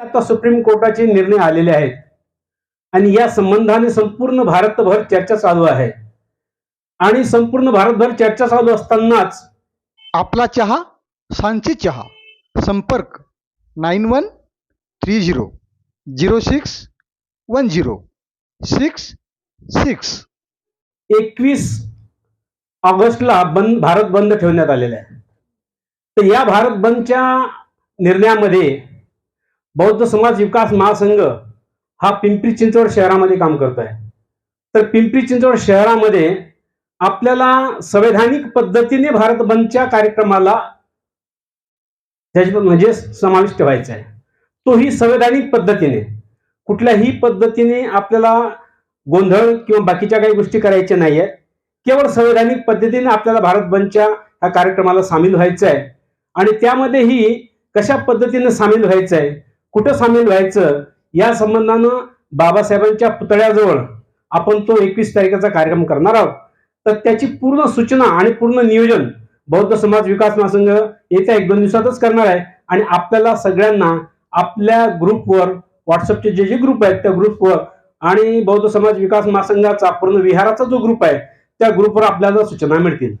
आता सुप्रीम कोर्टाचे निर्णय आलेले आहेत. आणि या संबंधाने संपूर्ण भारतभर चर्चा चालू आहे. आणि संपूर्ण भारतभर चर्चा चालू असतानाच आपला चहा सांची चहा संपर्क nine one three zero zero six one zero six six. एकवीस ऑगस्टला बंद भारत बंद ठेवण्यात आलेला आहे. तर या भारत बंदच्या निर्णयामध्ये बौद्ध समाज विकास महासंघ हा पिंपरी चिंचवड शहरामध्ये काम करत आहे तर पिंपरी चिंचवड शहरामध्ये आपल्याला संवैधानिक पद्धतीने भारत बंदच्या कार्यक्रमाला त्याच्या म्हणजे समाविष्ट व्हायचा आहे. तोही संवैधानिक पद्धतीने. कुठल्याही पद्धतीने आपल्याला गोंधळ किंवा बाकीच्या काही गोष्टी करायच्या नाही आहेत केवळ संवैधानिक पद्धतीने आपल्याला भारत बंदच्या ह्या कार्यक्रमाला सामील व्हायचं आहे आणि त्यामध्येही कशा पद्धतीने सामील व्हायचं आहे कुठं सामील व्हायचं? या संबंधानं बाबासाहेबांच्या पुतळ्याजवळ आपण तो एकवीस तारखेचा कार्यक्रम करणार आहोत. तर त्याची पूर्ण सूचना आणि पूर्ण नियोजन बौद्ध समाज विकास महासंघ येत्या एक दोन दिवसातच करणार आहे. आणि आपल्याला सगळ्यांना आपल्या ग्रुपवर व्हॉट्सअपचे जे जे ग्रुप आहेत त्या ग्रुपवर आणि बौद्ध समाज विकास महासंघाचा पूर्ण विहाराचा जो ग्रुप आहे त्या ग्रुपवर आपल्याला सूचना मिळतील.